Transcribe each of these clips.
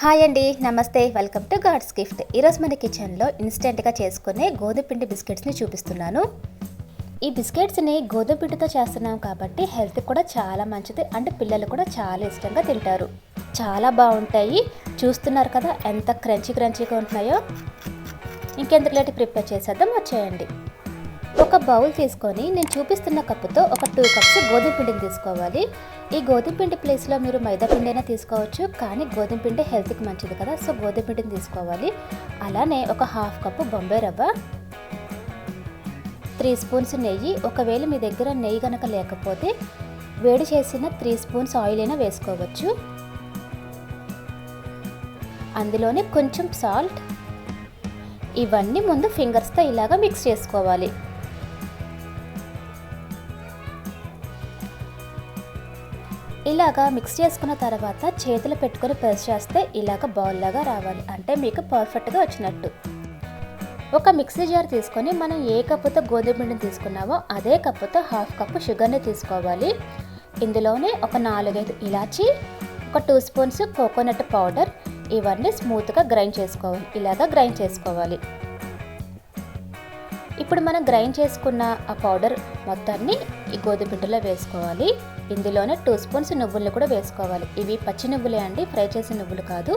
Hi అండి నమస్తే. Welcome to God's gift ఈరోజు మన కిచెన్లో ఇన్స్టెంట్గా చేసుకునే గోధుమపిండి బిస్కెట్స్ని చూపిస్తున్నాను. ఈ బిస్కెట్స్ని గోధుమపిండితో చేస్తున్నాం కాబట్టి హెల్త్ కూడా చాలా మంచిది అండ్ పిల్లలు కూడా చాలా ఇష్టంగా తింటారు. చాలా బాగుంటాయి. చూస్తున్నారు కదా ఎంత క్రంచీ క్రంచీగా ఉంటున్నాయో. ఇంకెందుకు లేటి ప్రిపేర్ చేసేద్దాం వచ్చేయండి. ఒక బౌల్ తీసుకొని నేను చూపిస్తున్న కప్పుతో ఒక టూ కప్స్ గోధుమ పిండిని తీసుకోవాలి. ఈ గోధుమ పిండి ప్లేస్లో మీరు మైదా పిండి అయినా తీసుకోవచ్చు కానీ గోధుమ పిండి హెల్త్కి మంచిది కదా. సో గోధుమ పిండిని తీసుకోవాలి. అలానే ఒక హాఫ్ కప్పు బొంబాయి రవ్వ త్రీ స్పూన్స్ నెయ్యి. ఒకవేళ మీ దగ్గర నెయ్యి కనుక లేకపోతే వేడి చేసిన త్రీ స్పూన్స్ ఆయిల్ అయినా వేసుకోవచ్చు. అందులోనే కొంచెం సాల్ట్. ఇవన్నీ ముందు ఫింగర్స్తో ఇలాగా మిక్స్ చేసుకోవాలి. ఇలాగా మిక్స్ చేసుకున్న తర్వాత చేతులు పెట్టుకొని ప్రెస్ చేస్తే ఇలాగ బౌల్ లాగా రావాలి. అంటే మీకు పర్ఫెక్ట్గా వచ్చినట్టు. ఒక మిక్సీ జార్ తీసుకొని మనం ఏ కప్పుతో గోధుమ పిండిని తీసుకున్నామో అదే కప్పుతో హాఫ్ కప్పు షుగర్ని తీసుకోవాలి. ఇందులోనే ఒక నాలుగైదు ఇలాచి ఒక టూ స్పూన్స్ కోకోనట్ పౌడర్ ఇవన్నీ స్మూత్గా గ్రైండ్ చేసుకోవాలి. ఇలాగా గ్రైండ్ చేసుకోవాలి. ఇప్పుడు మనం గ్రైండ్ చేసుకున్న ఆ పౌడర్ మొత్తాన్ని ఈ గోధుమ పిండిలో వేసుకోవాలి. ఇందులోనే టూ స్పూన్స్ నువ్వులను కూడా వేసుకోవాలి. ఇవి పచ్చి నువ్వులే అండి ఫ్రై చేసిన నువ్వులు కాదు.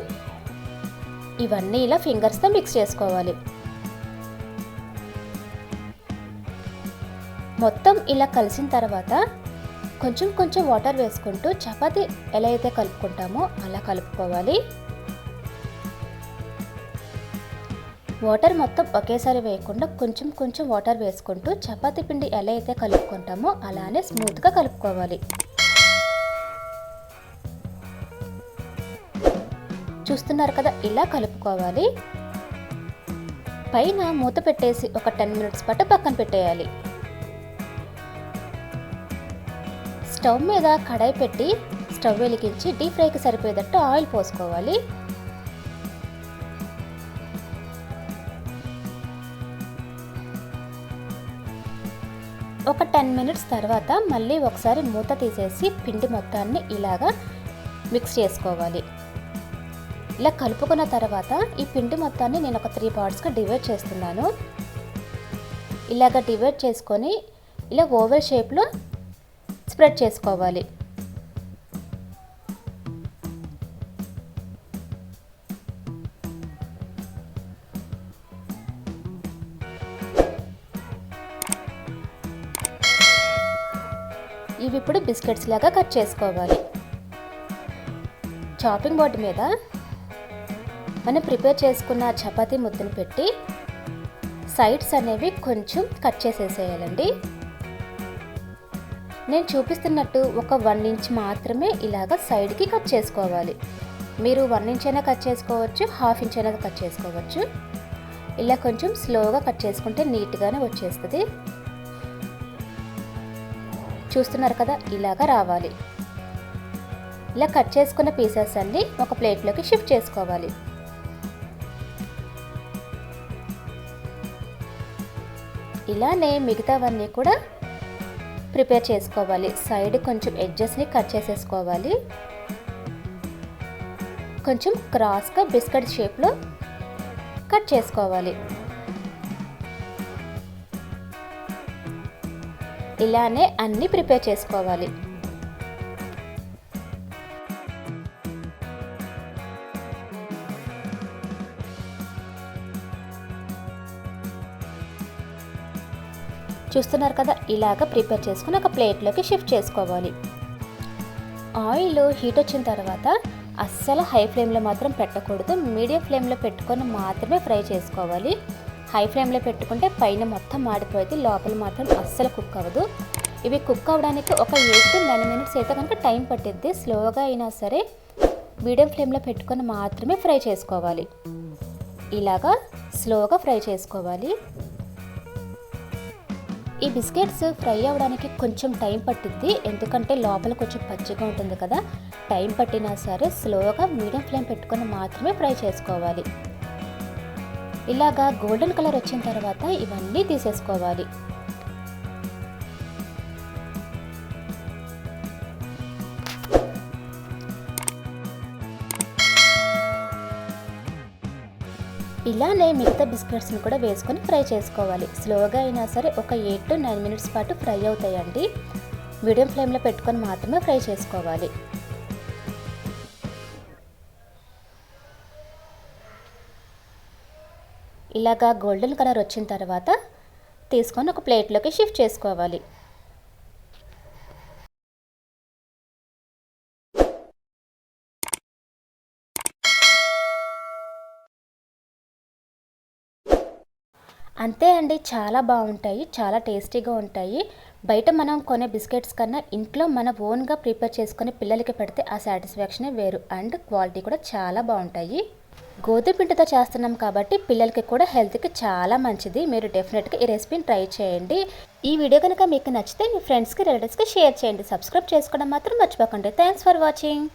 ఇవన్నీ ఇలా ఫింగర్స్తో మిక్స్ చేసుకోవాలి. మొత్తం ఇలా కలిసిన తర్వాత కొంచెం కొంచెం వాటర్ వేసుకుంటూ చపాతీ ఎలా అయితే కలుపుకుంటామో అలా కలుపుకోవాలి. వాటర్ మొత్తం ఒకేసారి వేయకుండా కొంచెం కొంచెం వాటర్ వేసుకుంటూ చపాతీ పిండి ఎలా అయితే కలుపుకుంటామో అలానే స్మూత్గా కలుపుకోవాలి. చూస్తున్నారు కదా ఇలా కలుపుకోవాలి. పైన మూత పెట్టేసి ఒక టెన్ మినిట్స్ పాటు పక్కన పెట్టేయాలి. స్టవ్ మీద కడాయి పెట్టి స్టవ్ వెలిగించి డీప్ ఫ్రైకి సరిపోయేటట్టు ఆయిల్ పోసుకోవాలి. ఒక టెన్ మినిట్స్ తర్వాత మళ్ళీ ఒకసారి మూత తీసేసి పిండి మొత్తాన్ని ఇలాగా మిక్స్ చేసుకోవాలి. ఇలా కలుపుకున్న తర్వాత ఈ పిండి మొత్తాన్ని నేను ఒక త్రీ పార్ట్స్గా డివైడ్ చేస్తున్నాను. ఇలాగ డివైడ్ చేసుకొని ఇలా ఓవర్ షేప్లో స్ప్రెడ్ చేసుకోవాలి. ఇవి ఇప్పుడు బిస్కెట్స్ లాగా కట్ చేసుకోవాలి. చాపింగ్ బోర్డు మీద మనం ప్రిపేర్ చేసుకున్న చపాతీ ముద్దను పెట్టి సైడ్స్ అనేవి కొంచెం కట్ చేసేసేయాలండి. నేను చూపిస్తున్నట్టు ఒక వన్ ఇంచ్ మాత్రమే ఇలాగ సైడ్కి కట్ చేసుకోవాలి. మీరు వన్ ఇంచ్ అయినా కట్ చేసుకోవచ్చు హాఫ్ ఇంచ్ అయినా కట్ చేసుకోవచ్చు. ఇలా కొంచెం స్లోగా కట్ చేసుకుంటే నీట్గానే వచ్చేస్తుంది. చూస్తున్నారు కదా ఇలాగా రావాలి. ఇలా కట్ చేసుకున్న పీసెస్ అన్ని ఒక ప్లేట్లోకి షిఫ్ట్ చేసుకోవాలి. ఇలానే మిగతావన్నీ కూడా ప్రిపేర్ చేసుకోవాలి. సైడ్ కొంచెం ఎడ్జెస్ని కట్ చేసేసుకోవాలి. కొంచెం క్రాస్గా బిస్కెట్ షేప్లో కట్ చేసుకోవాలి. ఇలానే అన్నీ ప్రిపేర్ చేసుకోవాలి. చూస్తున్నారు కదా ఇలాగ ప్రిపేర్ చేసుకుని ఒక ప్లేట్లోకి షిఫ్ట్ చేసుకోవాలి. ఆయిల్ హీట్ వచ్చిన తర్వాత అస్సలు హై ఫ్లేమ్లో మాత్రం పెట్టకూడదు. మీడియం ఫ్లేమ్లో పెట్టుకొని మాత్రమే ఫ్రై చేసుకోవాలి. హై ఫ్లేమ్లో పెట్టుకుంటే పైన మొత్తం మాడిపోయింది. లోపల మాత్రం అస్సలు కుక్ అవ్వదు. ఇవి కుక్ అవ్వడానికి ఒక ఎయిట్ టు నైన్ మినిట్స్ అయితే కనుక టైం పట్టిద్ది. స్లోగా అయినా సరే మీడియం ఫ్లేమ్లో పెట్టుకొని మాత్రమే ఫ్రై చేసుకోవాలి. ఇలాగా స్లోగా ఫ్రై చేసుకోవాలి. ఈ బిస్కెట్స్ ఫ్రై అవ్వడానికి కొంచెం టైం పట్టిద్ది. ఎందుకంటే లోపల కొంచెం పచ్చిగా ఉంటుంది కదా. టైం పట్టినా సరే స్లోగా మీడియం ఫ్లేమ్ పెట్టుకొని మాత్రమే ఫ్రై చేసుకోవాలి. ఇలాగా గోల్డెన్ కలర్ వచ్చిన తర్వాత ఇవన్నీ తీసేసుకోవాలి. ఇలానే మిగతా బిస్కెట్స్ని కూడా వేసుకొని ఫ్రై చేసుకోవాలి. స్లోగా అయినా సరే ఒక ఎయిట్ టు నైన్ మినిట్స్ పాటు ఫ్రై అవుతాయండి. మీడియం ఫ్లేమ్లో పెట్టుకొని మాత్రమే ఫ్రై చేసుకోవాలి. ఇలాగా గోల్డెన్ కలర్ వచ్చిన తర్వాత తీసుకొని ఒక ప్లేట్లోకి షిఫ్ట్ చేసుకోవాలి. అంతే అండి చాలా బాగుంటాయి చాలా టేస్టీగా ఉంటాయి. బయట మనం కొనే బిస్కెట్స్ కన్నా ఇంట్లో మన ఓన్గా ప్రిపేర్ చేసుకొని పిల్లలకి పెడితే ఆ సాటిస్ఫాక్షనే వేరు. అండ్ క్వాలిటీ కూడా చాలా బాగుంటాయి. గోధుమపిండితో చేస్తున్నాం కాబట్టి పిల్లలకి కూడా హెల్త్కి చాలా మంచిది. మీరు డెఫినెట్గా ఈ రెసిపీని ట్రై చేయండి. ఈ వీడియో కనుక మీకు నచ్చితే మీ ఫ్రెండ్స్కి రిలేటివ్స్కి షేర్ చేయండి. సబ్స్క్రైబ్ చేసుకోవడం మాత్రం మర్చిపోకండి. Thanks for watching.